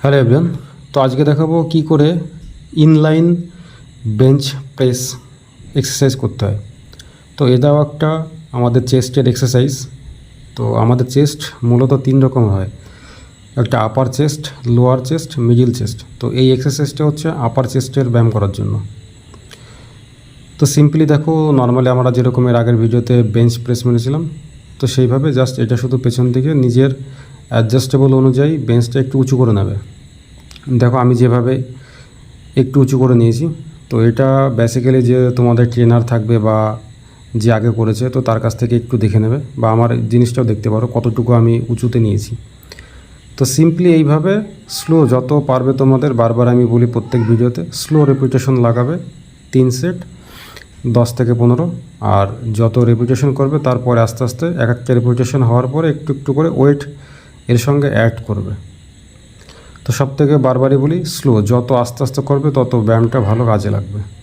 Hello everyone. তো আজকে দেখাবো কি করে ইনলাইন বেঞ্চ প্রেস এক্সারসাইজ করতে হয়। তো এটাও একটা আমাদের চেস্টের এক্সারসাইজ তো আমাদের চেস্ট মূলত তিন রকম হয়। একটা upper chest lower chest middle chest তো এই এক্সারসাইজটা হচ্ছে আপার চেস্টের ব্যায়াম করার জন্য। তো সিম্পলি দেখো নর্মালি আমরা যেরকম এর আগের ভিডিওতে বেঞ্চ প্রেস মেরেছিলাম, তো সেইভাবে জাস্ট এটা শুধু পেছন দিকে নিজের অ্যাডজাস্টেবল অনুযায়ী বেঞ্চটা একটু উঁচু করে নেবে। দেখো আমি যেভাবে একটু উঁচু করে নিয়েছি, তো এটা বেসিক্যালি যে তোমাদের ট্রেনার থাকবে বা যে আগে করেছে, তো তার কাছ থেকে একটু দেখে নেবে বা আমার জিনিসটাও দেখতে পারো কতটুকু আমি উঁচুতে নিয়েছি। তো সিম্পলি এইভাবে স্লো যত পারবে তোমাদের, বারবার আমি বলি প্রত্যেক ভিডিওতে স্লো রেপুটেশন লাগাবে তিন সেট দশ থেকে পনেরো, আর যত রেপুটেশন করবে তারপরে আস্তে আস্তে এক একটা রেপুটেশন হওয়ার পরে একটু একটু করে ওয়েট এর সঙ্গে অ্যাড করবে। তো সব থেকে বারবারই বলি স্লো যত আস্তে আস্তে করবে, তত ব্যায়ামটা ভালো কাজে লাগবে।